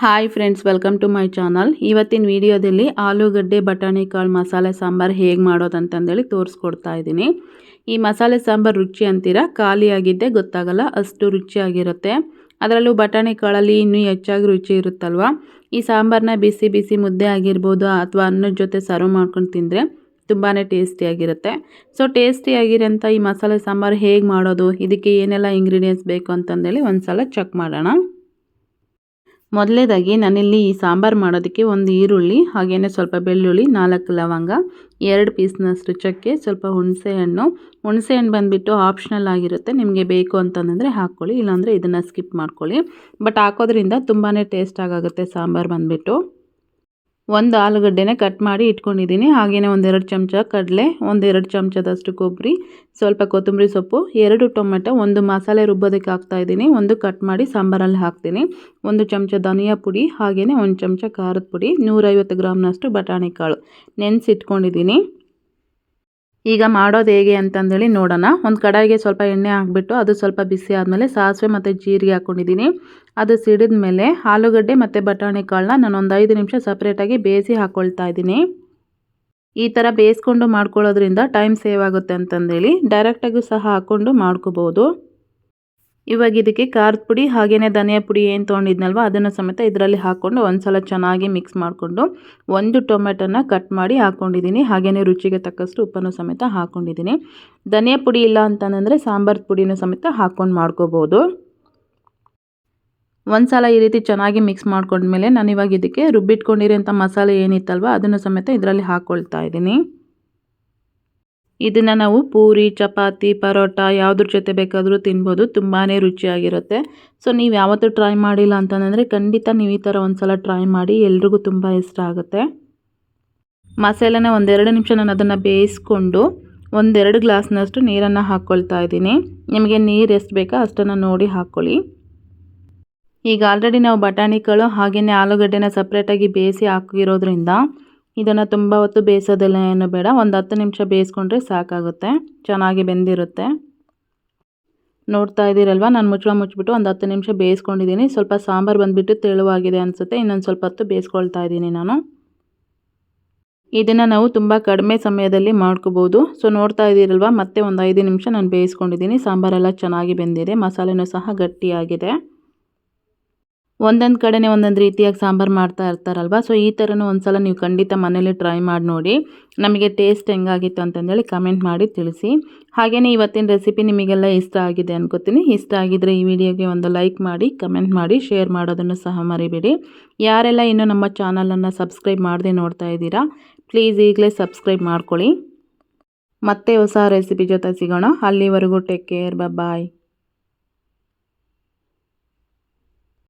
Hi friends welcome to my channel ಇವತ್ತಿನ ವಿಡಿಯೋದಲ್ಲಿ ಆಲೂಗಡ್ಡೆ, ಬಟಾಣಿ ಕಾಳು, ಮಸಾಲೆ ಸಾಂಬಾರು ಹೇಗೆ ಮಾಡೋದಂತಂದೇಳಿ ತೋರಿಸ್ಕೊಡ್ತಾ ಇದ್ದೀನಿ. ಈ ಮಸಾಲೆ ಸಾಂಬಾರು ರುಚಿ ಅಂತೀರಾ? ಖಾಲಿಯಾಗಿದ್ದೆ ಗೊತ್ತಾಗಲ್ಲ, ಅಷ್ಟು ರುಚಿಯಾಗಿರುತ್ತೆ. ಅದರಲ್ಲೂ ಬಟಾಣಿ ಕಾಳಲ್ಲಿ ಇನ್ನೂ ಹೆಚ್ಚಾಗಿ ರುಚಿ ಇರುತ್ತಲ್ವ? ಈ ಸಾಂಬಾರನ್ನ ಬಿಸಿ ಬಿಸಿ ಮುದ್ದೆ ಆಗಿರ್ಬೋದು ಅಥವಾ ಅನ್ನದ ಜೊತೆ ಸರ್ವ್ ಮಾಡ್ಕೊಂಡು ತಿಂದರೆ ತುಂಬಾ ಟೇಸ್ಟಿಯಾಗಿರುತ್ತೆ. ಸೊ ಟೇಸ್ಟಿಯಾಗಿರೋಂಥ ಈ ಮಸಾಲೆ ಸಾಂಬಾರು ಹೇಗೆ ಮಾಡೋದು? ಇದಕ್ಕೆ ಏನೆಲ್ಲ ಇಂಗ್ರೀಡಿಯೆಂಟ್ಸ್ ಬೇಕು ಅಂತಂದೇಳಿ ಒಂದು ಸಲ ಚೆಕ್ ಮಾಡೋಣ. ಮೊದಲೇದಾಗಿ ನಾನಿಲ್ಲಿ ಈ ಸಾಂಬಾರು ಮಾಡೋದಕ್ಕೆ ಒಂದು ಈರುಳ್ಳಿ ಹಾಗೆಯೇ ಸ್ವಲ್ಪ ಬೆಳ್ಳುಳ್ಳಿ, ನಾಲ್ಕು ಲವಂಗ, ಎರಡು ಪೀಸ್ನಷ್ಟು ಚಕ್ಕೆ, ಸ್ವಲ್ಪ ಹುಣಸೆ ಹಣ್ಣು. ಹುಣಸೆ ಹಣ್ಣು ಬಂದುಬಿಟ್ಟು ಆಪ್ಷನಲ್ ಆಗಿರುತ್ತೆ. ನಿಮಗೆ ಬೇಕು ಅಂತಂದರೆ ಹಾಕ್ಕೊಳ್ಳಿ, ಇಲ್ಲಾಂದರೆ ಇದನ್ನು ಸ್ಕಿಪ್ ಮಾಡ್ಕೊಳ್ಳಿ. ಬಟ್ ಹಾಕೋದ್ರಿಂದ ತುಂಬಾ ಟೇಸ್ಟ್ ಆಗುತ್ತೆ ಸಾಂಬಾರು ಬಂದುಬಿಟ್ಟು. ಒಂದು ಆಲೂಗಡ್ಡೆನ ಕಟ್ ಮಾಡಿ ಇಟ್ಕೊಂಡಿದ್ದೀನಿ. ಹಾಗೆಯೇ ಒಂದೆರಡು ಚಮಚ ಕಡಲೆ, ಒಂದೆರಡು ಚಮಚದಷ್ಟು ಕೊಬ್ಬರಿ, ಸ್ವಲ್ಪ ಕೊತ್ತಂಬರಿ ಸೊಪ್ಪು, ಎರಡು ಟೊಮೆಟೊ, ಒಂದು ಮಸಾಲೆ ರುಬ್ಬೋದಕ್ಕೆ ಹಾಕ್ತಾಯಿದ್ದೀನಿ ಒಂದು ಕಟ್ ಮಾಡಿ ಸಾಂಬಾರಲ್ಲಿ ಹಾಕ್ತೀನಿ. ಒಂದು ಚಮಚ ಧನಿಯಾ ಪುಡಿ ಹಾಗೆಯೇ ಒಂದು ಚಮಚ ಖಾರದ ಪುಡಿ, ನೂರೈವತ್ತು ಗ್ರಾಮ್ನಷ್ಟು ಬಟಾಣಿ ಕಾಳು ನೆನೆಸಿಟ್ಕೊಂಡಿದ್ದೀನಿ. ಈಗ ಮಾಡೋದು ಹೇಗೆ ಅಂತಂದೇಳಿ ನೋಡೋಣ. ಒಂದು ಕಡಾಯಿಗೆ ಸ್ವಲ್ಪ ಎಣ್ಣೆ ಹಾಕ್ಬಿಟ್ಟು ಅದು ಸ್ವಲ್ಪ ಬಿಸಿ ಆದಮೇಲೆ ಸಾಸಿವೆ ಮತ್ತು ಜೀರಿಗೆ ಹಾಕ್ಕೊಂಡಿದ್ದೀನಿ ಅದು ಸಿಡಿದ ಮೇಲೆ ಆಲೂಗಡ್ಡೆ ಮತ್ತು ಬಟಾಣಿ ಕಾಳನ್ನ ನಾನು ಒಂದು ಐದು ನಿಮಿಷ ಸಪ್ರೇಟಾಗಿ ಬೇಯಿಸಿ ಹಾಕ್ಕೊಳ್ತಾ ಇದ್ದೀನಿ. ಈ ಥರ ಬೇಯಿಸ್ಕೊಂಡು ಮಾಡ್ಕೊಳ್ಳೋದ್ರಿಂದ ಟೈಮ್ ಸೇವ್ ಆಗುತ್ತೆ ಅಂತಂದೇಳಿ ಡೈರೆಕ್ಟಾಗೂ ಸಹ ಹಾಕ್ಕೊಂಡು ಮಾಡ್ಕೋಬೋದು. ಇವಾಗ ಇದಕ್ಕೆ ಖಾರದ ಪುಡಿ ಹಾಗೆಯೇ ಧನಿಯಾ ಪುಡಿ ಏನು ತೊಗೊಂಡಿದ್ನಲ್ವ, ಅದನ್ನು ಸಮೇತ ಇದರಲ್ಲಿ ಹಾಕ್ಕೊಂಡು ಒಂದು ಸಲ ಚೆನ್ನಾಗಿ ಮಿಕ್ಸ್ ಮಾಡಿಕೊಂಡು ಒಂದು ಟೊಮೆಟೊನ ಕಟ್ ಮಾಡಿ ಹಾಕ್ಕೊಂಡಿದ್ದೀನಿ ಹಾಗೆಯೇ ರುಚಿಗೆ ತಕ್ಕಷ್ಟು ಉಪ್ಪನ್ನು ಸಮೇತ ಹಾಕ್ಕೊಂಡಿದ್ದೀನಿ ಧನಿಯಾ ಪುಡಿ ಇಲ್ಲ ಅಂತಂದರೆ ಸಾಂಬಾರ್ ಪುಡಿನೂ ಸಮೇತ ಹಾಕ್ಕೊಂಡು ಮಾಡ್ಕೋಬೋದು. ಒಂದು ಸಲ ಈ ರೀತಿ ಚೆನ್ನಾಗಿ ಮಿಕ್ಸ್ ಮಾಡ್ಕೊಂಡ್ಮೇಲೆ ನಾನು ಇವಾಗ ಇದಕ್ಕೆ ರುಬ್ಬಿಟ್ಕೊಂಡಿರೋಂಥ ಮಸಾಲೆ ಏನಿತ್ತಲ್ವ, ಅದನ್ನು ಸಮೇತ ಇದರಲ್ಲಿ ಹಾಕ್ಕೊಳ್ತಾ ಇದ್ದೀನಿ. ಇದನ್ನು ನಾವು ಪೂರಿ, ಚಪಾತಿ, ಪರೋಟ ಯಾವುದ್ರ ಜೊತೆ ಬೇಕಾದರೂ ತಿನ್ಬೋದು ತುಂಬಾ ರುಚಿಯಾಗಿರುತ್ತೆ. ಸೊ ನೀವು ಯಾವತ್ತೂ ಟ್ರೈ ಮಾಡಿಲ್ಲ ಅಂತಂದರೆ ಖಂಡಿತ ನೀವು ಈ ಥರ ಒಂದು ಸಲ ಟ್ರೈ ಮಾಡಿ ಎಲ್ರಿಗೂ ತುಂಬ ಇಷ್ಟ ಆಗುತ್ತೆ. ಮಸಾಲೆನ ಒಂದೆರಡು ನಿಮಿಷ ನಾನು ಅದನ್ನು ಬೇಯಿಸ್ಕೊಂಡು ಒಂದೆರಡು ಗ್ಲಾಸ್ನಷ್ಟು ನೀರನ್ನು ಹಾಕ್ಕೊಳ್ತಾ ಇದ್ದೀನಿ. ನಿಮಗೆ ನೀರು ಎಷ್ಟು ಬೇಕೋ ಅಷ್ಟನ್ನು ನೋಡಿ ಹಾಕ್ಕೊಳ್ಳಿ ಈಗ ಆಲ್ರೆಡಿ ನಾವು ಬಟಾಣಿಗಳು ಹಾಗೆಯೇ ಆಲೂಗಡ್ಡೆನ ಸಪ್ರೇಟಾಗಿ ಬೇಯಿಸಿ ಹಾಕಿರೋದ್ರಿಂದ ಇದನ್ನು ತುಂಬ ಹೊತ್ತು ಬೇಯಿಸೋದೆಲ್ಲ ಏನು ಬೇಡ. ಒಂದು ಹತ್ತು ನಿಮಿಷ ಬೇಯಿಸ್ಕೊಂಡ್ರೆ ಸಾಕಾಗುತ್ತೆ. ಚೆನ್ನಾಗಿ ಬೆಂದಿರುತ್ತೆ. ನೋಡ್ತಾ ಇದ್ದೀರಲ್ವ? ನಾನು ಮುಚ್ಚಳ ಮುಚ್ಚಿಬಿಟ್ಟು ಒಂದು ಹತ್ತು ನಿಮಿಷ ಬೇಯಿಸ್ಕೊಂಡಿದ್ದೀನಿ. ಸ್ವಲ್ಪ ಸಾಂಬಾರು ಬಂದುಬಿಟ್ಟು ತೆಳುವಾಗಿದೆ ಅನಿಸುತ್ತೆ. ಇನ್ನೊಂದು ಸ್ವಲ್ಪ ಹೊತ್ತು ಬೇಯಿಸ್ಕೊಳ್ತಾ ಇದ್ದೀನಿ ನಾನು. ಇದನ್ನು ನಾವು ತುಂಬ ಕಡಿಮೆ ಸಮಯದಲ್ಲಿ ಮಾಡ್ಕೋಬೋದು. ಸೊ ನೋಡ್ತಾ ಇದ್ದೀರಲ್ವ? ಮತ್ತೆ ಒಂದು ಐದು ನಿಮಿಷ ನಾನು ಬೇಯಿಸ್ಕೊಂಡಿದ್ದೀನಿ. ಸಾಂಬಾರೆಲ್ಲ ಚೆನ್ನಾಗಿ ಬೆಂದಿದೆ. ಮಸಾಲೆನೂ ಸಹ ಗಟ್ಟಿಯಾಗಿದೆ. ಒಂದೊಂದು ಕಡೆನೇ ಒಂದೊಂದು ರೀತಿಯಾಗಿ ಸಾಂಬಾರು ಮಾಡ್ತಾ ಇರ್ತಾರಲ್ವ? ಸೊ ಈ ಥರನೂ ಒಂದು ಸಲ ನೀವು ಖಂಡಿತ ಮನೇಲಿ ಟ್ರೈ ಮಾಡಿ ನೋಡಿ. ನಮಗೆ ಟೇಸ್ಟ್ ಹೆಂಗಾಗಿತ್ತು ಅಂತಂದೇಳಿ ಕಮೆಂಟ್ ಮಾಡಿ ತಿಳಿಸಿ. ಹಾಗೆಯೇ ಇವತ್ತಿನ ರೆಸಿಪಿ ನಿಮಗೆಲ್ಲ ಇಷ್ಟ ಆಗಿದೆ ಅನ್ಕೋತೀನಿ. ಇಷ್ಟ ಆಗಿದ್ದರೆ ಈ ವಿಡಿಯೋಗೆ ಒಂದು ಲೈಕ್ ಮಾಡಿ ಕಮೆಂಟ್ ಮಾಡಿ ಶೇರ್ ಮಾಡೋದನ್ನು ಸಹ ಮರಿಬೇಡಿ. ಯಾರೆಲ್ಲ ಇನ್ನೂ ನಮ್ಮ ಚಾನಲನ್ನು ಸಬ್ಸ್ಕ್ರೈಬ್ ಮಾಡದೆ ನೋಡ್ತಾ ಇದ್ದೀರಾ ಪ್ಲೀಸ್ ಈಗಲೇ ಸಬ್ಸ್ಕ್ರೈಬ್ ಮಾಡ್ಕೊಳ್ಳಿ. ಮತ್ತೆ ಹೊಸ ರೆಸಿಪಿ ಜೊತೆ ಸಿಗೋಣ. ಅಲ್ಲಿವರೆಗೂ ಟೇಕ್ ಕೇರ್ ಬಾಯ್